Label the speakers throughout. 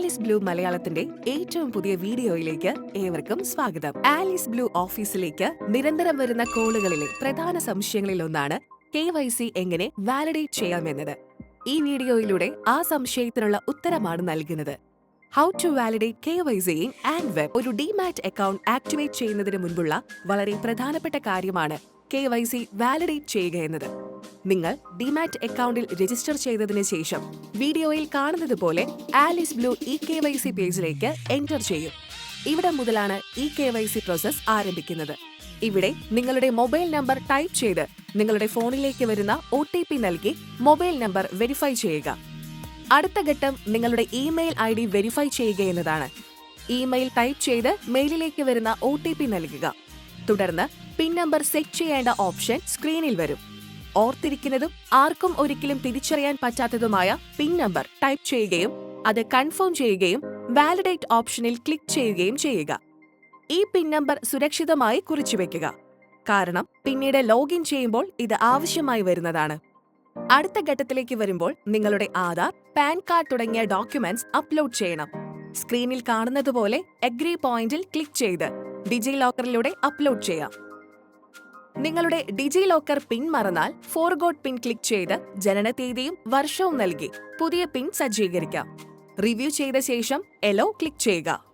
Speaker 1: Alice blue മലയാളത്തിന്റെ ഏറ്റവും പുതിയ വീഡിയോയിലേക്ക് ഏവർക്കും സ്വാഗതം. ആലിസ് ബ്ലൂ ഓഫീസിലേക്ക് നിരന്തരം വരുന്ന കോളുകളിലെ പ്രധാന സംശയങ്ങളിൽ ഒന്നാണ് കെ വൈ സി എങ്ങനെ വാലിഡേറ്റ് ചെയ്യാമെന്നത്. ഈ വീഡിയോയിലൂടെ ആ സംശയത്തിനുള്ള ഉത്തരമാണ് നൽകുന്നത്. How to validate K Y C ANT web ഒരു ഡിമാറ്റ് അക്കൗണ്ട് ആക്ടിവേറ്റ് ചെയ്യുന്നതിന് മുൻപുള്ള വളരെ പ്രധാനപ്പെട്ട കാര്യമാണ് കെ വൈ സി വാലിഡേറ്റ് ചെയ്യുക എന്നത്. നിങ്ങൾ ഡിമാറ്റ് അക്കൗണ്ടിൽ രജിസ്റ്റർ ചെയ്തതിന് ശേഷം വീഡിയോയിൽ കാണുന്നത് പോലെ Alice Blue E K Y C പേജിലേക്ക് എന്റർ ചെയ്യും. ഇവിടെ മുതലാണ് E K Y C process ആരംഭിക്കുന്നത്. ഇവിടെ നിങ്ങളുടെ മൊബൈൽ നമ്പർ ടൈപ്പ് ചെയ്ത് നിങ്ങളുടെ ഫോണിലേക്ക് വരുന്ന ഒ ടി പി നൽകി മൊബൈൽ നമ്പർ വെരിഫൈ ചെയ്യുക. അടുത്ത ഘട്ടം നിങ്ങളുടെ ഇമെയിൽ ഐ ഡി വെരിഫൈ ചെയ്യുക എന്നതാണ്. ഇമെയിൽ ടൈപ്പ് ചെയ്ത് മെയിലിലേക്ക് വരുന്ന ഒ ടി പി നൽകുക. തുടർന്ന് പിൻ നമ്പർ സെറ്റ് ചെയ്യേണ്ട ഓപ്ഷൻ സ്ക്രീനിൽ വരും. ഓർത്തിരിക്കുന്നതും ആർക്കും ഒരിക്കലും തിരിച്ചറിയാൻ പറ്റാത്തതുമായ പിൻ നമ്പർ ടൈപ്പ് ചെയ്യുകയും അത് കൺഫേം ചെയ്യുകയും വാലിഡേറ്റ് ഓപ്ഷനിൽ ക്ലിക്ക് ചെയ്യുകയും ചെയ്യുക. ഈ പിൻ നമ്പർ സുരക്ഷിതമായി കുറിച്ചുവെക്കുക കാരണം പിന്നീട് ലോഗിൻ ചെയ്യുമ്പോൾ ഇത് ആവശ്യമായി വരുന്നതാണ്. അടുത്ത ഘട്ടത്തിലേക്ക് വരുമ്പോൾ നിങ്ങളുടെ ആധാർ പാൻ കാർഡ് തുടങ്ങിയ ഡോക്യുമെന്റ്സ് അപ്ലോഡ് ചെയ്യണം. സ്ക്രീനിൽ കാണുന്നതുപോലെ എഗ്രി പോയിന്റിൽ ക്ലിക്ക് ചെയ്ത് ഡിജി ലോക്കറിലൂടെ അപ്ലോഡ് ചെയ്യാം. നിങ്ങളുടെ ഡിജി ലോക്കർ പിൻ മറന്നാൽ ഫോർഗോട്ട് പിൻ ക്ലിക്ക് ചെയ്ത് ജനനതീയതിയും വർഷവും നൽകി പുതിയ പിൻ സജ്ജീകരിക്കാം. റിവ്യൂ ചെയ്ത ശേഷം എലോ ക്ലിക്ക് ചെയ്യുക.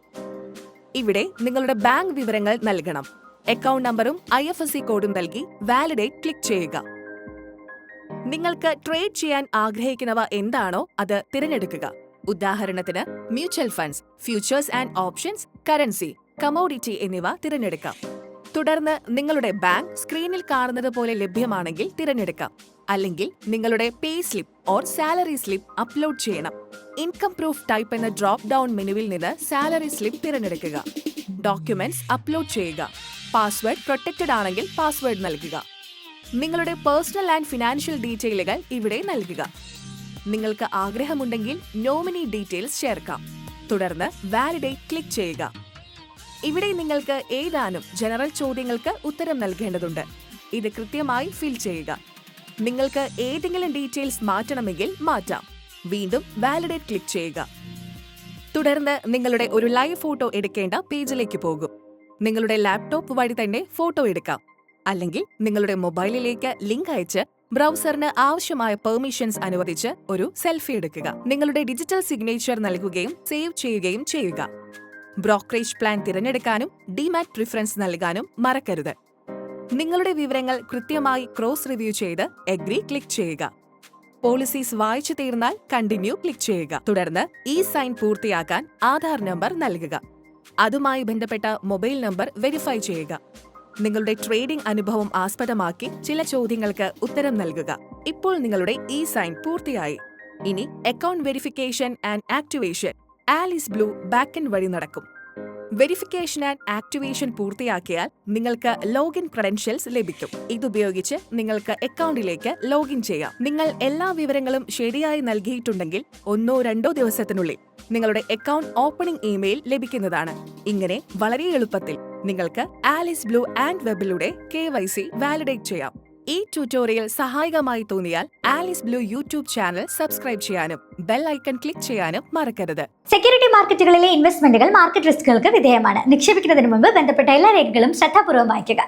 Speaker 1: ഇവിടെ നിങ്ങളുടെ ബാങ്ക് വിവരങ്ങൾ നൽകണം. അക്കൗണ്ട് നമ്പറും ഐ എഫ് എസ് സി കോഡും നൽകി വാലിഡേറ്റ് ക്ലിക്ക് ചെയ്യുക. നിങ്ങൾക്ക് ട്രേഡ് ചെയ്യാൻ ആഗ്രഹിക്കുന്നവ എന്താണോ അത് തിരഞ്ഞെടുക്കുക. ഉദാഹരണത്തിന് mutual funds futures and options currency commodity എന്നിവ തിരഞ്ഞെടുക്കാം. തുടർന്ന് നിങ്ങളുടെ ബാങ്ക് സ്ക്രീനിൽ കാണുന്നത് പോലെ ലഭ്യമാണെങ്കിൽ തിരഞ്ഞെടുക്കാം. അല്ലെങ്കിൽ നിങ്ങളുടെ pay slip or salary slip upload ചെയ്യണം. ഇൻകം പ്രൂഫ് ടൈപ്പ് എന്ന ഡ്രോപ്പ് ഡൗൺ മെനുവിൽ നിന്ന് സാലറി സ്ലിപ്പ് തിരഞ്ഞെടുക്കുക. ഡോക്യുമെന്റ്സ് അപ്ലോഡ് ചെയ്യുക. പാസ്വേഡ് പ്രൊട്ടക്റ്റഡ് ആണെങ്കിൽ പാസ്വേഡ് നൽകുക. നിങ്ങളുടെ പേഴ്സണൽ ആൻഡ് ഫിനാൻഷ്യൽ ഡീറ്റെയിലുകൾ ഇവിടെ നൽകുക. നിങ്ങൾക്ക് ആഗ്രഹമുണ്ടെങ്കിൽ നോമിനി ഡീറ്റെയിൽസ് ചേർക്കാം. തുടർന്ന് വാലിഡേറ്റ് ക്ലിക്ക് ചെയ്യുക. ഇവിടെ നിങ്ങൾക്ക് ഏതാനും ജനറൽ ചോദ്യങ്ങൾക്ക് ഉത്തരം നൽകേണ്ടതുണ്ട്. ഇത് കൃത്യമായി ഫിൽ ചെയ്യുക. നിങ്ങൾക്ക് ഏതെങ്കിലും ഡീറ്റെയിൽസ് മാറ്റണമെങ്കിൽ മാറ്റാം. വീണ്ടും വാലിഡേറ്റ് ക്ലിക്ക് ചെയ്യുക. തുടർന്ന് നിങ്ങളുടെ ഒരു ലൈവ് ഫോട്ടോ എടുക്കേണ്ട പേജിലേക്ക് പോകും. നിങ്ങളുടെ ലാപ്ടോപ്പ് വഴി തന്നെ ഫോട്ടോ എടുക്കാം. അല്ലെങ്കിൽ നിങ്ങളുടെ മൊബൈലിലേക്ക് ലിങ്ക് അയച്ച് ബ്രൗസറിന് ആവശ്യമായ പെർമിഷൻസ് അനുവദിച്ച് ഒരു സെൽഫി എടുക്കുക. നിങ്ങളുടെ ഡിജിറ്റൽ സിഗ്നേച്ചർ നൽകുകയും സേവ് ചെയ്യുകയും ചെയ്യുക. ബ്രോക്കറേജ് പ്ലാൻ തിരഞ്ഞെടുക്കാനും ഡിമാറ്റ് പ്രിഫറൻസ് നൽകാനും മറക്കരുത്. നിങ്ങളുടെ വിവരങ്ങൾ കൃത്യമായി ക്രോസ് റിവ്യൂ ചെയ്ത് എഗ്രി ക്ലിക്ക് ചെയ്യുക. പോളിസീസ് വായിച്ചു തീർന്നാൽ കണ്ടിന്യൂ ക്ലിക്ക് ചെയ്യുക. തുടർന്ന് ഈ സൈൻ പൂർത്തിയാക്കാൻ ആധാർ നമ്പർ നൽകുക. അതുമായി ബന്ധപ്പെട്ട മൊബൈൽ നമ്പർ വെരിഫൈ ചെയ്യുക. നിങ്ങളുടെ ട്രേഡിംഗ് അനുഭവം ആസ്പദമാക്കി ചില ചോദ്യങ്ങൾക്ക് ഉത്തരം നൽകുക. ഇപ്പോൾ നിങ്ങളുടെ ഇ സൈൻ പൂർത്തിയായി. ഇനി account verification and activation Alice Blue backend വഴി നടക്കും. വെരിഫിക്കേഷൻ ആൻഡ് ആക്ടിവേഷൻ പൂർത്തിയാക്കിയാൽ നിങ്ങൾക്ക് ലോഗിൻ ക്രെഡൻഷ്യൽസ് ലഭിക്കും. ഇതുപയോഗിച്ച് നിങ്ങൾക്ക് അക്കൗണ്ടിലേക്ക് ലോഗിൻ ചെയ്യാം. നിങ്ങൾ എല്ലാ വിവരങ്ങളും ശരിയായി നൽകിയിട്ടുണ്ടെങ്കിൽ ഒന്നോ രണ്ടോ ദിവസത്തിനുള്ളിൽ നിങ്ങളുടെ അക്കൗണ്ട് ഓപ്പണിംഗ് ഇമെയിൽ ലഭിക്കുന്നതാണ്. ഇങ്ങനെ വളരെ എളുപ്പത്തിൽ നിങ്ങൾക്ക് ആലിസ് ബ്ലൂ ആൻഡ് വെബിലൂടെ കെ വൈ സി വാലിഡേറ്റ് ചെയ്യാം. ഈ ട്യൂട്ടോറിയൽ സഹായകമായി തോന്നിയാൽ Alice Blue YouTube channel subscribe ചെയ്യാനും ബെൽ ഐക്കൺ ക്ലിക്ക് ചെയ്യാനും മറക്കരുത്.
Speaker 2: സെക്യൂരിറ്റി മാർക്കറ്റുകളിലെ ഇൻവെസ്റ്റ്മെന്റുകൾ മാർക്കറ്റ് റിസ്കുകൾക്ക് വിധേയമാണ്. നിക്ഷേപിക്കുന്നതിന് മുമ്പ് ബന്ധപ്പെട്ട എല്ലാ രേഖകളും ശ്രദ്ധാപൂർവം വായിക്കുക.